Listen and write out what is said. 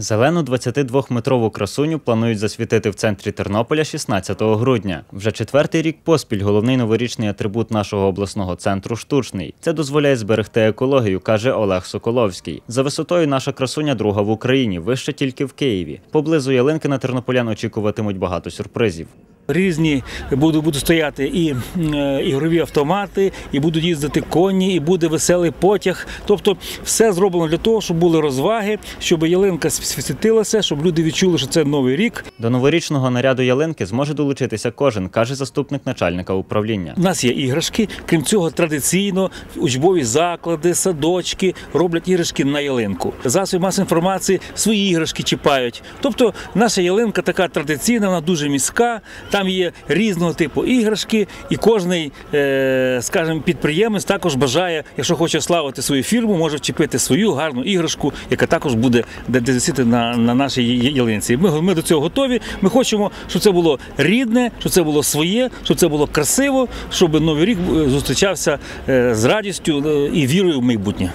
Зелену 22-метрову красуню планують засвітити в центрі Тернополя 16 грудня. Вже четвертий рік поспіль головний новорічний атрибут нашого обласного центру штучний. Це дозволяє зберегти екологію, каже Олег Соколовський. За висотою наша красуня друга в Україні, вище тільки в Києві. Поблизу ялинки на тернополян очікуватимуть багато сюрпризів. Різні будуть, будуть стояти і е, ігрові автомати, і будуть їздити коні, і буде веселий потяг. Тобто, все зроблено для того, щоб були розваги, щоб ялинка світилася, щоб люди відчули, що це новий рік. До новорічного наряду ялинки зможе долучитися кожен, каже заступник начальника управління. У нас є іграшки. Крім цього, традиційно учбові заклади, садочки роблять іграшки на ялинку. Засоби масової інформації свої іграшки чіпають. Тобто, наша ялинка така традиційна, вона дуже міська. Там є різного типу іграшки, і кожний, е, скажімо, підприємець також бажає, якщо хоче славити свою фірму, може вчепити свою гарну іграшку, яка також буде висіти на, на нашій ялинці. Ми, ми до цього готові. Ми хочемо, щоб це було рідне, щоб це було своє, щоб це було красиво, щоб новий рік е, зустрічався е, з радістю і вірою в майбутнє.